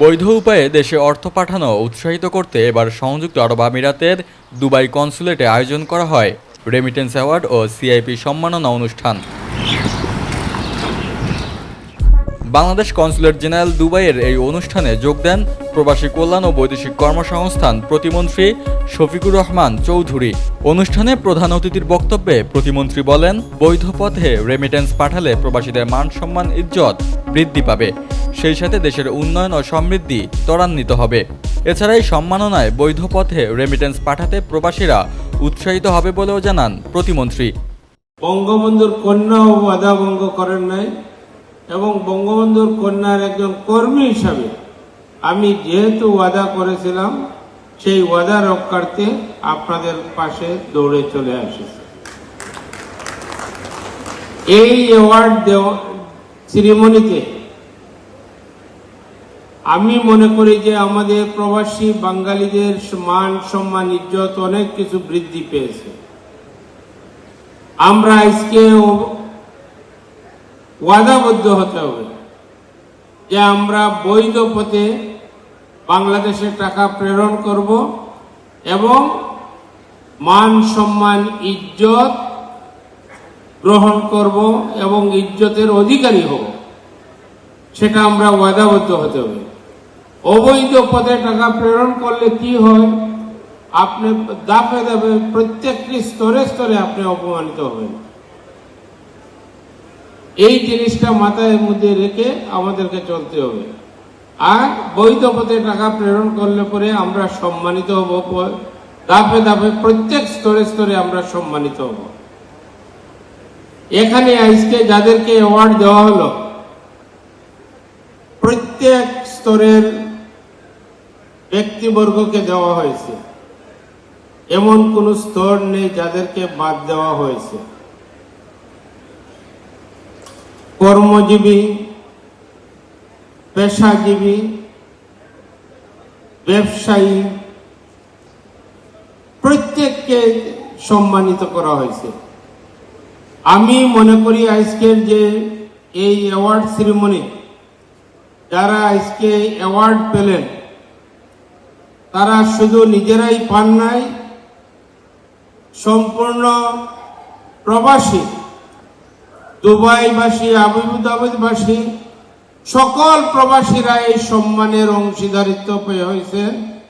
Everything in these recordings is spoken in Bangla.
বৈধ উপায়ে দেশে অর্থ পাঠানো উৎসাহিত করতে এবার সংযুক্ত আরব আমিরাতের দুবাই কনসুলেটে আয়োজন করা হয়। রেমিটেন্স অ্যাওয়ার্ড ও সিআইপি সম্মাননা অনুষ্ঠান। বাংলাদেশ কনসুলেট জেনারেল দুবাইয়ের এই অনুষ্ঠানে যোগ দেন প্রবাসী কল্যাণ ও বৈদেশিক কর্মসংস্থান প্রতিমন্ত্রী শফিকুর রহমান চৌধুরী। অনুষ্ঠানে প্রধান অতিথির বক্তব্যে প্রতিমন্ত্রী বলেন, বৈধ পথে রেমিটেন্স পাঠালে প্রবাসীদের মান সম্মান, ইজ্জত বৃদ্ধি পাবে। সেই সাথে দেশের উন্নয়ন ও সমৃদ্ধি ত্বরান্বিত হবে। এছাড়া এই সম্মাননায় বৈধ পথে রেমিটেন্স পাঠাতে প্রবাসীরা উৎসাহিত হবে বলেও জানান প্রতিমন্ত্রী। বঙ্গবন্ধুর কন্যাও ওয়াদা ভঙ্গ করেন নাই। এবং বঙ্গবন্ধুর কন্যার একজন কর্মী হিসাবে আমি যেহেতু ওয়াদা করেছিলাম, সেই ওয়াদা রক্ষার্থে আপনাদের পাশে দৌড়ে চলে আসেছি। এই অ্যাওয়ার্ড দেওয়া সিরিমনিতে আমি মনে করি যে আমাদের প্রবাসী বাঙালিদের মান, সম্মান, ইজ্জত অনেক কিছু বৃদ্ধি পেয়েছে। আমরা আজকে ওয়াদাবদ্ধ হতে হবে। যে আমরা বৈধ পথে বাংলাদেশে টাকা প্রেরণ করব এবং মান, সম্মান, ইজ্জত গ্রহণ করব এবং ইজ্জতের অধিকারী হব। সেটা আমরা ওয়াদাবদ্ধ হতে হবে। অবৈধ পথে টাকা প্রেরণ করলে কি হয়? আপনি দাপে দাপে প্রত্যেকটি স্তরে স্তরে আপনি অপমানিত হবেন। এই জিনিসটা মাথায় মধ্যে রেখে আমাদেরকে চলতে হবে। আর বৈধ পথে টাকা প্রেরণ করলে পরে আমরা সম্মানিত হব। ধাপে ধাপে প্রত্যেক স্তরে স্তরে আমরা সম্মানিত হব। এখানে আজকে যাদেরকে অ্যাওয়ার্ড দেওয়া হলো, প্রত্যেক স্তরের ব্যক্তিবর্গকে দেওয়া হয়েছে। এমন কোন স্তর নেই যাদেরকে বাদ দেওয়া হয়েছে। কর্মজীবী, পেশাজীবী, ব্যবসায়ী, প্রত্যেককে সম্মানিত করা হয়েছে। আমি মনে করি আজকের যে এই অ্যাওয়ার্ড সেরিমনি, যারা আজকে অ্যাওয়ার্ড পেলেন, তারা শুধু নিজেরাই পান নাই, সম্পূর্ণ প্রবাসী দুবাইবাসী আবুদাবাদবাসী সকল প্রবাসীরা এই সম্মানের অংশীদারিত্ব পেয়ে হয়েছে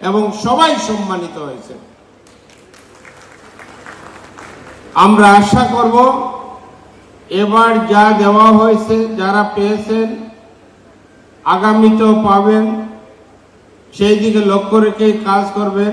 এবং সবাই সম্মানিত হয়েছে। আমরা আশা করব এবার যা দেওয়া হয়েছে, যারা পেয়েছেন, আগামীতেও পাবেন, সেই দিকে লক্ষ্য রেখে কাজ করবেন।